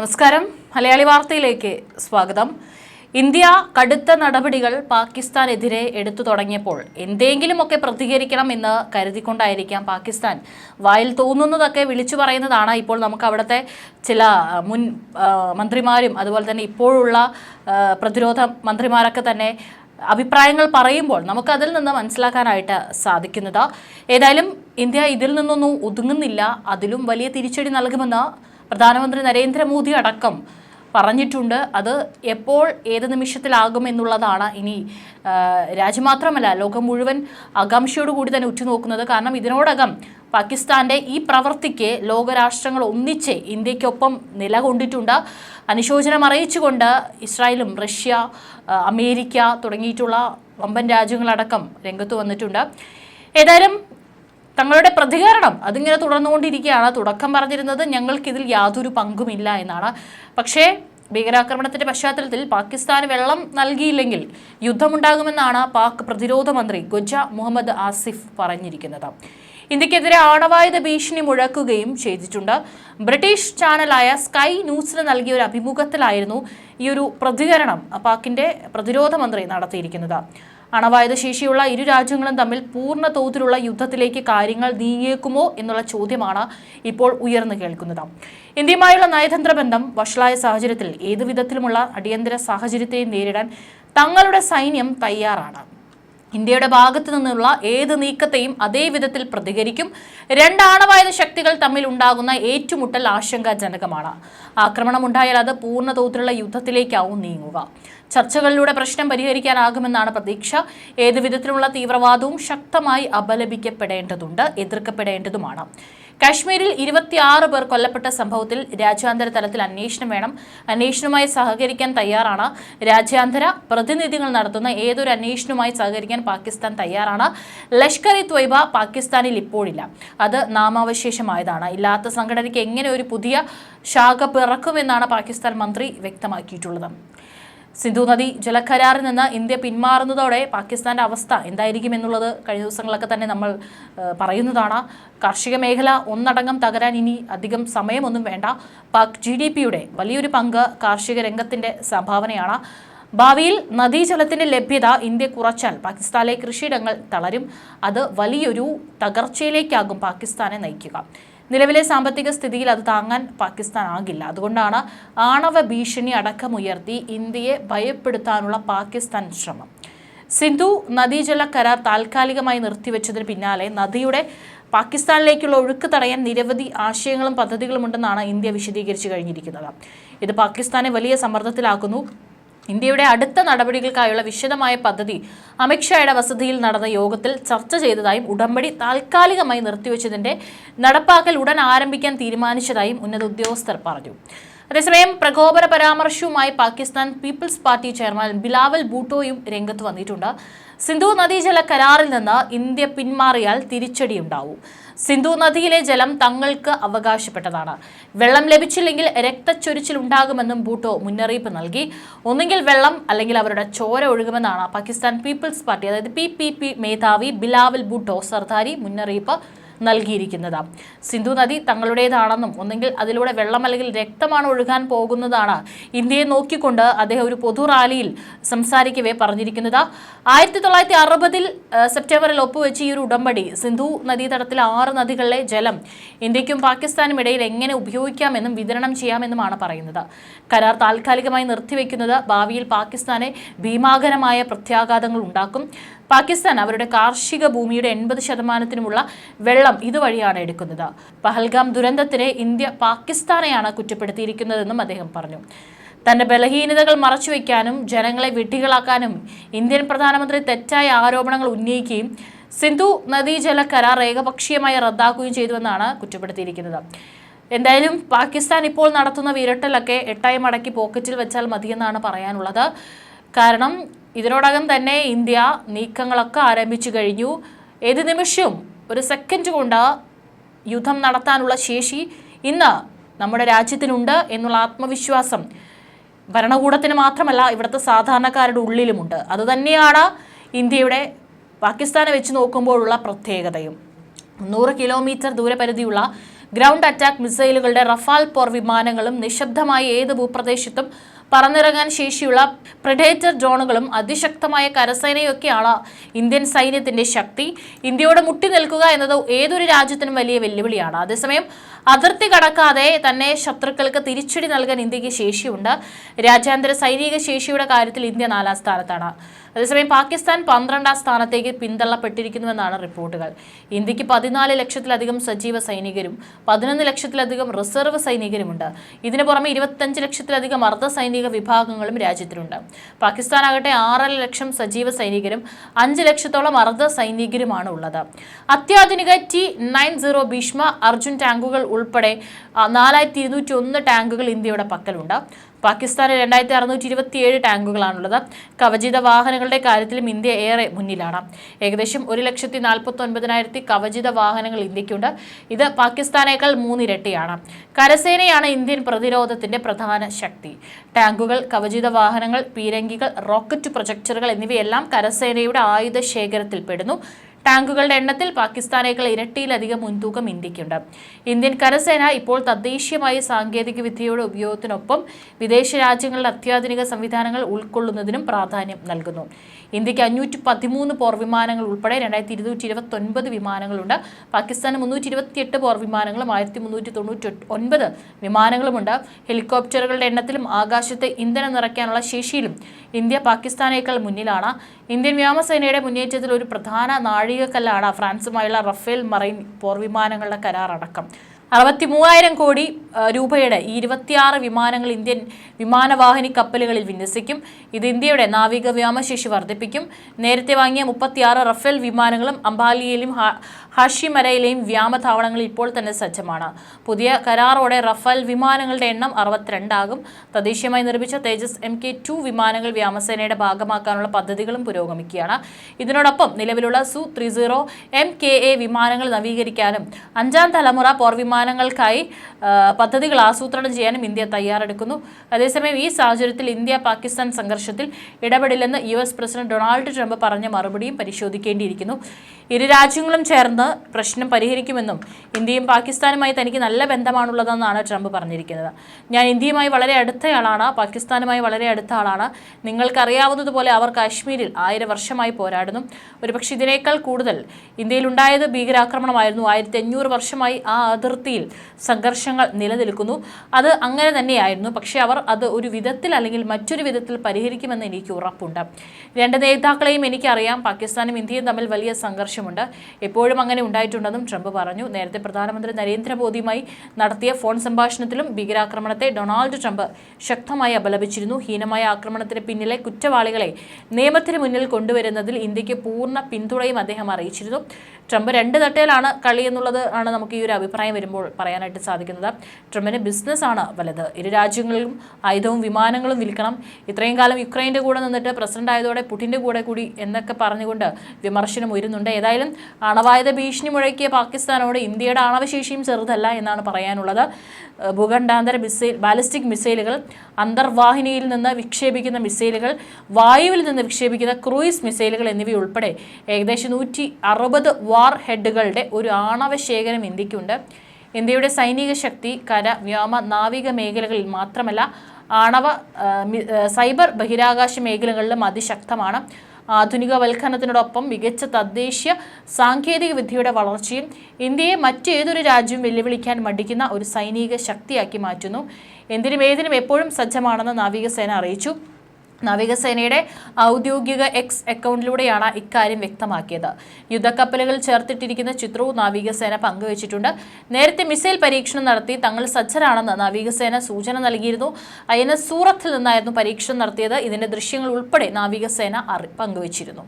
നമസ്കാരം. മലയാളി വാർത്തയിലേക്ക് സ്വാഗതം. ഇന്ത്യ കടുത്ത നടപടികൾ പാകിസ്ഥാനെതിരെ എടുത്തു തുടങ്ങിയപ്പോൾ എന്തെങ്കിലുമൊക്കെ പ്രതികരിക്കണം എന്ന് കരുതിക്കൊണ്ടായിരിക്കാം പാകിസ്ഥാൻ. വായിൽ തോന്നുന്നതൊക്കെ വിളിച്ചു പറയുന്നതാണ് ഇപ്പോൾ നമുക്ക് അവിടുത്തെ ചില മുൻ മന്ത്രിമാരും അതുപോലെ തന്നെ ഇപ്പോഴുള്ള പ്രതിരോധ മന്ത്രിമാരൊക്കെ തന്നെ അഭിപ്രായങ്ങൾ പറയുമ്പോൾ നമുക്കതിൽ നിന്ന് മനസ്സിലാക്കാനായിട്ട് സാധിക്കുന്നത്. ഏതായാലും ഇന്ത്യ ഇതിൽ നിന്നൊന്നും ഒതുങ്ങുന്നില്ല. അതിലും വലിയ തിരിച്ചടി നൽകുമെന്ന് പ്രധാനമന്ത്രി നരേന്ദ്രമോദി അടക്കം പറഞ്ഞിട്ടുണ്ട്. അത് എപ്പോൾ ഏത് നിമിഷത്തിലാകും എന്നുള്ളതാണ് ഇനി രാജ്യമാത്രമല്ല രാജ്യം മാത്രമല്ല ലോകം മുഴുവൻ ആകാംക്ഷയോട് കൂടി തന്നെ ഉറ്റുനോക്കുന്നത്. കാരണം ഇതിനോടകം പാകിസ്ഥാന്റെ ഈ പ്രവൃത്തിക്ക് ലോകരാഷ്ട്രങ്ങൾ ഒന്നിച്ച് ഇന്ത്യക്കൊപ്പം നിലകൊണ്ടിട്ടുണ്ട്. അനുശോചനം അറിയിച്ചുകൊണ്ട് ഇസ്രായേലും റഷ്യ അമേരിക്ക തുടങ്ങിയിട്ടുള്ള വമ്പൻ രാജ്യങ്ങളടക്കം രംഗത്ത് വന്നിട്ടുണ്ട്. ഏതായാലും തങ്ങളുടെ പ്രതികരണം അതിങ്ങനെ തുടർന്നുകൊണ്ടിരിക്കുകയാണ്. തുടക്കം പറഞ്ഞിരുന്നത് ഞങ്ങൾക്കിതിൽ യാതൊരു പങ്കുമില്ല എന്നാണ്. പക്ഷേ ഭീകരാക്രമണത്തിന്റെ പശ്ചാത്തലത്തിൽ പാകിസ്ഥാൻ വെള്ളം നൽകിയില്ലെങ്കിൽ യുദ്ധമുണ്ടാകുമെന്നാണ് പാക് പ്രതിരോധ മന്ത്രി ഗുജ മുഹമ്മദ് ആസിഫ് പറഞ്ഞിരിക്കുന്നത്. ഇന്ത്യക്കെതിരെ ആണവായുധ ഭീഷണി മുഴക്കുകയും ചെയ്തിട്ടുണ്ട്. ബ്രിട്ടീഷ് ചാനലായ സ്കൈ ന്യൂസിന് നൽകിയ ഒരു അഭിമുഖത്തിലായിരുന്നു ഈ ഒരു പ്രതികരണം പാക്കിന്റെ പ്രതിരോധ മന്ത്രി നടത്തിയിരിക്കുന്നത്. അണവായുധ ശേഷിയുള്ള ഇരു രാജ്യങ്ങളും തമ്മിൽ പൂർണ തോതിലുള്ള യുദ്ധത്തിലേക്ക് കാര്യങ്ങൾ നീങ്ങിയേക്കുമോ എന്നുള്ള ചോദ്യമാണ് ഇപ്പോൾ ഉയർന്നു കേൾക്കുന്നത്. ഇന്ത്യയുമായുള്ള നയതന്ത്ര ബന്ധം വഷളായ സാഹചര്യത്തിൽ ഏതു വിധത്തിലുമുള്ള അടിയന്തര സാഹചര്യത്തെയും നേരിടാൻ തങ്ങളുടെ സൈന്യം തയ്യാറാണ്. ഇന്ത്യയുടെ ഭാഗത്തു നിന്നുള്ള ഏത് നീക്കത്തെയും അതേ വിധത്തിൽ പ്രതികരിക്കും. രണ്ട് ആണവായുധ ശക്തികൾ തമ്മിൽ ഉണ്ടാകുന്ന ഏറ്റുമുട്ടൽ ആശങ്കാജനകമാണ്. ആക്രമണം ഉണ്ടായാൽ അത് പൂർണ തോതിലുള്ള യുദ്ധത്തിലേക്കാവും നീങ്ങുക. ചർച്ചകളിലൂടെ പ്രശ്നം പരിഹരിക്കാനാകുമെന്നാണ് പ്രതീക്ഷ. ഏത് വിധത്തിലുള്ള തീവ്രവാദവും ശക്തമായി അപലപിക്കപ്പെടേണ്ടതുണ്ട് എതിർക്കപ്പെടേണ്ടതുമാണ്. കാശ്മീരിൽ ഇരുപത്തിയാറ് പേർ കൊല്ലപ്പെട്ട സംഭവത്തിൽ രാജ്യാന്തര തലത്തിൽ അന്വേഷണം വേണം. അന്വേഷണവുമായി സഹകരിക്കാൻ തയ്യാറാണ്. രാജ്യാന്തര പ്രതിനിധികൾ നടത്തുന്ന ഏതൊരു അന്വേഷണവുമായി സഹകരിക്കാൻ പാകിസ്ഥാൻ തയ്യാറാണ്. ലഷ്കർ ഇ ത്വയ്ബ പാകിസ്ഥാനിൽ ഇപ്പോഴില്ല. അത് നാമാവശേഷമായതാണ്. ഇല്ലാത്ത സംഘടനയ്ക്ക് എങ്ങനെ ഒരു പുതിയ ശാഖ പിറക്കുമെന്നാണ് പാകിസ്ഥാൻ മന്ത്രി വ്യക്തമാക്കിയിട്ടുള്ളത്. സിന്ധു നദി ജലക്കരാറിൽ നിന്ന് ഇന്ത്യ പിന്മാറുന്നതോടെ പാകിസ്ഥാന്റെ അവസ്ഥ എന്തായിരിക്കും എന്നുള്ളത് കഴിഞ്ഞ ദിവസങ്ങളൊക്കെ തന്നെ നമ്മൾ പറയുന്നതാണ്. കാർഷിക മേഖല ഒന്നടങ്കം തകരാൻ ഇനി അധികം സമയമൊന്നും വേണ്ട. പാക് ജി ഡി പിയുടെ വലിയൊരു പങ്ക് കാർഷിക രംഗത്തിന്റെ സംഭാവനയാണ്. ഭാവിയിൽ നദീജലത്തിന്റെ ലഭ്യത ഇന്ത്യ കുറച്ചാൽ പാകിസ്ഥാനിലെ കൃഷിയിടങ്ങൾ തളരും. അത് വലിയൊരു തകർച്ചയിലേക്കാകും പാകിസ്ഥാനെ നയിക്കുക. നിലവിലെ സാമ്പത്തിക സ്ഥിതിയിൽ അത് താങ്ങാൻ പാകിസ്ഥാൻ ആകില്ല. അതുകൊണ്ടാണ് ആണവ ഭീഷണി അടക്കമുയർത്തി ഇന്ത്യയെ ഭയപ്പെടുത്താനുള്ള പാകിസ്ഥാൻ ശ്രമം. സിന്ധു നദീജല കരാർ താൽക്കാലികമായി നിർത്തിവെച്ചതിന് പിന്നാലെ നദിയുടെ പാകിസ്ഥാനിലേക്കുള്ള ഒഴുക്ക് തടയാൻ നിരവധി ആശയങ്ങളും പദ്ധതികളുമുണ്ടെന്നാണ് ഇന്ത്യ വിശദീകരിച്ചു കഴിഞ്ഞിരിക്കുന്നത്. ഇത് പാകിസ്ഥാനെ വലിയ സമ്മർദ്ദത്തിലാക്കുന്നു. ഇന്ത്യയുടെ അടുത്ത നടപടികൾക്കായുള്ള വിശദമായ പദ്ധതി അമിത്ഷായുടെ വസതിയിൽ നടന്ന യോഗത്തിൽ ചർച്ച ചെയ്തതായും ഉടമ്പടി താൽക്കാലികമായി നിർത്തിവെച്ചതിന്റെ നടപ്പാക്കൽ ഉടൻ ആരംഭിക്കാൻ തീരുമാനിച്ചതായും ഉന്നത ഉദ്യോഗസ്ഥർ പറഞ്ഞു. അതേസമയം പ്രകോപന പരാമർശവുമായി Pakistan peoples party chairman Bilawal ബൂട്ടോയും രംഗത്ത് വന്നിട്ടുണ്ട്. സിന്ധു നദീജല കരാറിൽ നിന്ന് ഇന്ത്യ പിന്മാറിയാൽ തിരിച്ചടിയുണ്ടാവും. സിന്ധു നദിയിലെ ജലം തങ്ങൾക്ക് അവകാശപ്പെട്ടതാണ്. വെള്ളം ലഭിച്ചില്ലെങ്കിൽ രക്തച്ചൊരിച്ചിൽ ഉണ്ടാകുമെന്നും ബൂട്ടോ മുന്നറിയിപ്പ് നൽകി. ഒന്നുകിൽ വെള്ളം അല്ലെങ്കിൽ അവരുടെ ചോര ഒഴുകുമെന്നാണ് പാകിസ്ഥാൻ പീപ്പിൾസ് പാർട്ടി അതായത് പി മേധാവി ബിലാവൽ ബൂട്ടോ സർദാരി മുന്നറിയിപ്പ് നൽകിയിരിക്കുന്നത്. സിന്ധു നദി തങ്ങളുടേതാണെന്നും ഒന്നെങ്കിൽ അതിലൂടെ വെള്ളം അല്ലെങ്കിൽ രക്തമാണ് ഒഴുകാൻ പോകുന്നതാണ്. ഇന്ത്യയെ നോക്കിക്കൊണ്ട് അദ്ദേഹം ഒരു പൊതു റാലിയിൽ സംസാരിക്കവേ പറഞ്ഞിരിക്കുന്നത്. ആയിരത്തി തൊള്ളായിരത്തി അറുപതിൽ സെപ്റ്റംബറിൽ ഒപ്പുവെച്ച് ഈ ഒരു ഉടമ്പടി സിന്ധു നദീതടത്തിലെ ആറ് നദികളിലെ ജലം ഇന്ത്യക്കും പാകിസ്ഥാനും ഇടയിൽ എങ്ങനെ ഉപയോഗിക്കാമെന്നും വിതരണം ചെയ്യാമെന്നുമാണ് പറയുന്നത്. കരാർ താൽക്കാലികമായി നിർത്തിവെക്കുന്നത് ഭാവിയിൽ പാകിസ്ഥാനെ ഭീമാകരമായ പ്രത്യാഘാതങ്ങൾ ഉണ്ടാക്കും. പാകിസ്ഥാൻ അവരുടെ കാർഷിക ഭൂമിയുടെ എൺപത് ശതമാനത്തിനുമുള്ള വെള്ളം ഇതുവഴിയാണ് എടുക്കുന്നത്. പഹൽഗാം ദുരന്തത്തിന് ഇന്ത്യ പാകിസ്ഥാനെയാണ് കുറ്റപ്പെടുത്തിയിരിക്കുന്നതെന്നും അദ്ദേഹം പറഞ്ഞു. തന്റെ ബലഹീനതകൾ മറച്ചുവെക്കാനും ജനങ്ങളെ വിഡ്ഢികളാക്കാനും ഇന്ത്യൻ പ്രധാനമന്ത്രി തെറ്റായ ആരോപണങ്ങൾ ഉന്നയിക്കുകയും സിന്ധു നദീജല കരാർ ഏകപക്ഷീയമായി റദ്ദാക്കുകയും ചെയ്തുവെന്നാണ് കുറ്റപ്പെടുത്തിയിരിക്കുന്നത്. എന്തായാലും പാകിസ്ഥാൻ ഇപ്പോൾ നടത്തുന്ന വിരട്ടലൊക്കെ എട്ടായി മടക്കി പോക്കറ്റിൽ വെച്ചാൽ മതിയെന്നാണ് പറയാനുള്ളത്. കാരണം ഇതിനോടകം തന്നെ ഇന്ത്യ നീക്കങ്ങളൊക്കെ ആരംഭിച്ചു കഴിഞ്ഞു. ഏത് നിമിഷവും ഒരു സെക്കൻഡ് കൊണ്ട് യുദ്ധം നടത്താനുള്ള ശേഷി ഇന്ന് നമ്മുടെ രാജ്യത്തിനുണ്ട് എന്നുള്ള ആത്മവിശ്വാസം ഭരണകൂടത്തിന് മാത്രമല്ല ഇവിടുത്തെ സാധാരണക്കാരുടെ ഉള്ളിലുമുണ്ട്. അതുതന്നെയാണ് ഇന്ത്യയുടെ പാകിസ്ഥാനെ വെച്ച് നോക്കുമ്പോഴുള്ള പ്രത്യേകതയും. നൂറ് കിലോമീറ്റർ ദൂരപരിധിയുള്ള ഗ്രൗണ്ട് അറ്റാക്ക് മിസൈലുകളുടെ റഫാൽ പോർ വിമാനങ്ങളും നിശബ്ദമായി ഏത് ഭൂപ്രദേശത്തും പറന്നിറങ്ങാൻ ശേഷിയുള്ള പ്രിഡേറ്റർ ഡ്രോണുകളും അതിശക്തമായ കരസേനയൊക്കെയാണ് ഇന്ത്യൻ സൈന്യത്തിന്റെ ശക്തി. ഇന്ത്യയോട് മുട്ടി നിൽക്കുക എന്നത് ഏതൊരു രാജ്യത്തിനും വലിയ വെല്ലുവിളിയാണ്. അതേസമയം അതിർത്തി കടക്കാതെ തന്നെ ശത്രുക്കൾക്ക് തിരിച്ചടി നൽകാൻ ഇന്ത്യയ്ക്ക് ശേഷിയുണ്ട്. രാജ്യാന്തര സൈനിക ശേഷിയുടെ കാര്യത്തിൽ ഇന്ത്യ നാലാം സ്ഥാനത്താണ്. അതേസമയം പാകിസ്ഥാൻ പന്ത്രണ്ടാം സ്ഥാനത്തേക്ക് പിന്തള്ളപ്പെട്ടിരിക്കുന്നുവെന്നാണ് റിപ്പോർട്ടുകൾ. ഇന്ത്യയ്ക്ക് പതിനാല് ലക്ഷത്തിലധികം സജീവ സൈനികരും പതിനൊന്ന് ലക്ഷത്തിലധികം റിസർവ് സൈനികരുമുണ്ട്. ഇതിനു പുറമെ ഇരുപത്തഞ്ച് ലക്ഷത്തിലധികം അർദ്ധ സൈനിക വിഭാഗങ്ങളും രാജ്യത്തിലുണ്ട്. പാകിസ്ഥാൻ ആകട്ടെ ആറര ലക്ഷം സജീവ സൈനികരും അഞ്ച് ലക്ഷത്തോളം അർദ്ധ സൈനികരുമാണ് ഉള്ളത് അത്യാധുനിക T nine zero Bhishma Arjun ടാങ്കുകൾ ഉൾപ്പെടെ നാലായിരത്തി ഇരുന്നൂറ്റി ഒന്ന് ടാങ്കുകൾ ഇന്ത്യയുടെ പക്കലുണ്ട്. പാകിസ്ഥാനിൽ രണ്ടായിരത്തി അറുന്നൂറ്റി ഇരുപത്തിയേഴ് ടാങ്കുകളാണുള്ളത്. കവചിത വാഹനങ്ങളുടെ കാര്യത്തിലും ഇന്ത്യ ഏറെ മുന്നിലാണ്. ഏകദേശം ഒരു ലക്ഷത്തി നാൽപ്പത്തി ഒൻപതിനായിരത്തി കവചിത വാഹനങ്ങൾ ഇന്ത്യക്കുണ്ട്. ഇത് പാകിസ്ഥാനേക്കാൾ മൂന്നിരട്ടിയാണ്. കരസേനയാണ് ഇന്ത്യൻ പ്രതിരോധത്തിന്റെ പ്രധാന ശക്തി. ടാങ്കുകൾ കവചിത വാഹനങ്ങൾ പീരങ്കികൾ റോക്കറ്റ് പ്രൊജക്ടറുകൾ എന്നിവയെല്ലാം കരസേനയുടെ ആയുധ ശേഖരത്തിൽ പെടുന്നു ടാങ്കുകളുടെ എണ്ണത്തിൽ പാകിസ്ഥാനേക്കാൾ ഇരട്ടിയിലധികം മുൻതൂക്കം ഇന്ത്യക്കുണ്ട് ഇന്ത്യൻ കരസേന ഇപ്പോൾ തദ്ദേശീയമായ സാങ്കേതിക വിദ്യയുടെ ഉപയോഗത്തിനൊപ്പം വിദേശ രാജ്യങ്ങളുടെ അത്യാധുനിക സംവിധാനങ്ങൾ ഉൾക്കൊള്ളുന്നതിനും പ്രാധാന്യം നൽകുന്നു. ഇന്ത്യയ്ക്ക് അഞ്ഞൂറ്റി പതിമൂന്ന് പോർ വിമാനങ്ങൾ ഉൾപ്പെടെ രണ്ടായിരത്തി ഇരുന്നൂറ്റി ഇരുപത്തി ഒൻപത് വിമാനങ്ങളുണ്ട്. പാകിസ്ഥാന് മുന്നൂറ്റി ഇരുപത്തിയെട്ട് പോർ വിമാനങ്ങളും ആയിരത്തി മുന്നൂറ്റി തൊണ്ണൂറ്റി ഒൻപത് വിമാനങ്ങളുമുണ്ട്. ഹെലികോപ്റ്ററുകളുടെ എണ്ണത്തിലും ആകാശത്തെ ഇന്ധനം നിറയ്ക്കാനുള്ള ശേഷിയിലും ഇന്ത്യ പാകിസ്ഥാനേക്കാൾ മുന്നിലാണ്. ഇന്ത്യൻ വ്യോമസേനയുടെ മുന്നേറ്റത്തിൽ ഒരു പ്രധാന നാഴികക്കല്ലാണ് ഫ്രാൻസുമായുള്ള റഫേൽ മറൈൻ പോർവിമാനങ്ങളുടെ വിമാനങ്ങളുടെ അടക്കം അറുപത്തി മൂവായിരം കോടി രൂപയുടെ ഈ ഇരുപത്തിയാറ് വിമാനങ്ങൾ ഇന്ത്യൻ വിമാനവാഹിനി കപ്പലുകളിൽ വിന്യസിക്കും. ഇത് ഇന്ത്യയുടെ നാവിക വ്യോമശേഷി വർദ്ധിപ്പിക്കും. നേരത്തെ വാങ്ങിയ മുപ്പത്തിയാറ് റഫേൽ വിമാനങ്ങളും അംബാലിയയിലും ഹാഷിമരയിലെയും വ്യോമതാവളങ്ങളിൽ ഇപ്പോൾ തന്നെ സജ്ജമാണ്. പുതിയ കരാറോടെ റഫേൽ വിമാനങ്ങളുടെ എണ്ണം അറുപത്തിരണ്ടാകും. തദ്ദേശീയമായി നിർമ്മിച്ച തേജസ് എം കെ ടു വിമാനങ്ങൾ വ്യോമസേനയുടെ ഭാഗമാക്കാനുള്ള പദ്ധതികളും പുരോഗമിക്കുകയാണ്. ഇതിനോടൊപ്പം നിലവിലുള്ള Su three zero M K A വിമാനങ്ങൾ നവീകരിക്കാനും അഞ്ചാം തലമുറ പോർ വിമാനങ്ങൾക്കായി പദ്ധതികൾ ആസൂത്രണം ചെയ്യാനും ഇന്ത്യ തയ്യാറെടുക്കുന്നു. അതേസമയം ഈ സാഹചര്യത്തിൽ ഇന്ത്യ പാകിസ്ഥാൻ സംഘർഷത്തിൽ ഇടപെടില്ലെന്ന് U S president Donald Trump പറഞ്ഞ മറുപടിയും പരിശോധിക്കേണ്ടിയിരിക്കുന്നു. ഇരു രാജ്യങ്ങളും ചേർന്ന് പ്രശ്നം പരിഹരിക്കുമെന്നും ഇന്ത്യയും പാകിസ്ഥാനുമായി തനിക്ക് നല്ല ബന്ധമാണുള്ളതെന്നാണ് ട്രംപ് പറഞ്ഞിരിക്കുന്നത്. ഞാൻ ഇന്ത്യയുമായി വളരെ അടുത്തയാളാണ് പാകിസ്ഥാനുമായി വളരെ അടുത്ത ആളാണ്. നിങ്ങൾക്കറിയാവുന്നതുപോലെ അവർ കാശ്മീരിൽ ആയിരം വർഷമായി പോരാടുന്നു. ഒരുപക്ഷെ ഇതിനേക്കാൾ കൂടുതൽ ഇന്ത്യയിലുണ്ടായത് ഭീകരാക്രമണമായിരുന്നു. ആയിരത്തി അഞ്ഞൂറ് വർഷമായി ആ അതിർത്തിയിൽ സംഘർഷങ്ങൾ നിലനിൽക്കുന്നു. അത് അങ്ങനെ തന്നെയായിരുന്നു. പക്ഷേ അവർ അത് ഒരു വിധത്തിൽ അല്ലെങ്കിൽ മറ്റൊരു വിധത്തിൽ പരിഹരിക്കുമെന്ന് എനിക്ക് ഉറപ്പുണ്ട്. രണ്ട് നേതാക്കളെയും എനിക്കറിയാം. പാകിസ്ഥാനും ഇന്ത്യയും തമ്മിൽ വലിയ സംഘർഷമുണ്ട്. എപ്പോഴും അങ്ങനെ ഉണ്ടായിട്ടുണ്ടെന്നും ട്രംപ് പറഞ്ഞു. നേരത്തെ പ്രധാനമന്ത്രി നരേന്ദ്രമോദിയുമായി നടത്തിയ ഫോൺ സംഭാഷണത്തിലും ഭീകരാക്രമണത്തെ ഡൊണാൾഡ് ട്രംപ് ശക്തമായി അപലപിച്ചിരുന്നു. ഹീനമായ ആക്രമണത്തിന് പിന്നിലെ കുറ്റവാളികളെ നിയമത്തിന് മുന്നിൽ കൊണ്ടുവരുന്നതിൽ ഇന്ത്യയ്ക്ക് പൂർണ പിന്തുണയും അദ്ദേഹം അറിയിച്ചിരുന്നു. ട്രംപ് രണ്ട് തട്ടയിലാണ് കളി എന്നുള്ളത് ആണ് നമുക്ക് ഈ ഒരു അഭിപ്രായം വരുമ്പോൾ പറയാനായിട്ട് സാധിക്കുന്നത് ട്രംപിന് ബിസിനസ്സാണ് വലുത്. ഇരു രാജ്യങ്ങളിലും ആയുധവും വിമാനങ്ങളും വിൽക്കണം. ഇത്രയും കാലം യുക്രൈന്റെ കൂടെ നിന്നിട്ട് പ്രസിഡന്റ് ആയതോടെ പുടിന്റെ കൂടെ കൂടി എന്നൊക്കെ പറഞ്ഞുകൊണ്ട് വിമർശനം ഉയരുന്നുണ്ട്. ഏതായാലും അണവായുധ ഭീഷണി മുഴക്കിയ പാകിസ്ഥാനോട് ഇന്ത്യയുടെ ആണവശേഷിയും ചെറുതല്ല എന്നാണ് പറയാനുള്ളത്. ഭൂഖണ്ഡാന്തര മിസൈൽ ബാലിസ്റ്റിക് മിസൈലുകൾ അന്തർവാഹിനിയിൽ നിന്ന് വിക്ഷേപിക്കുന്ന മിസൈലുകൾ വായുവിൽ നിന്ന് വിക്ഷേപിക്കുന്ന ക്രൂയിസ് മിസൈലുകൾ എന്നിവയുൾപ്പെടെ ഏകദേശം നൂറ്റി അറുപത് വാർ ഹെഡുകളുടെ ഒരു ആണവ ശേഖരം ഇന്ത്യക്കുണ്ട്. ഇന്ത്യയുടെ സൈനിക ശക്തി കര വ്യോമ നാവിക മേഖലകളിൽ മാത്രമല്ല ആണവ സൈബർ ബഹിരാകാശ മേഖലകളിലും അതിശക്തമാണ്. ആധുനികവൽക്കരണത്തിനോടൊപ്പം മികച്ച തദ്ദേശീയ സാങ്കേതിക വിദ്യയുടെ വളർച്ചയും ഇന്ത്യയെ മറ്റേതൊരു രാജ്യവും വെല്ലുവിളിക്കാൻ മടിക്കുന്ന ഒരു സൈനിക ശക്തിയാക്കി മാറ്റുന്നു. എന്തിനും ഏതിനും എപ്പോഴും സജ്ജമാണെന്ന് നാവികസേന അറിയിച്ചു. നാവികസേനയുടെ ഔദ്യോഗിക എക്സ് അക്കൗണ്ടിലൂടെയാണ് ഇക്കാര്യം വ്യക്തമാക്കിയത്. യുദ്ധക്കപ്പലുകൾ ചേർത്തിട്ടിരിക്കുന്ന ചിത്രവും നാവികസേന പങ്കുവച്ചിട്ടുണ്ട്. നേരത്തെ മിസൈൽ പരീക്ഷണം നടത്തി തങ്ങൾ സജ്ജരാണെന്ന് നാവികസേന സൂചന നൽകിയിരുന്നു. എസ് സൂറത്തിൽ നിന്നായിരുന്നു പരീക്ഷണം നടത്തിയത്. ഇതിന്റെ ദൃശ്യങ്ങൾ ഉൾപ്പെടെ നാവികസേന പങ്കുവച്ചിരുന്നു.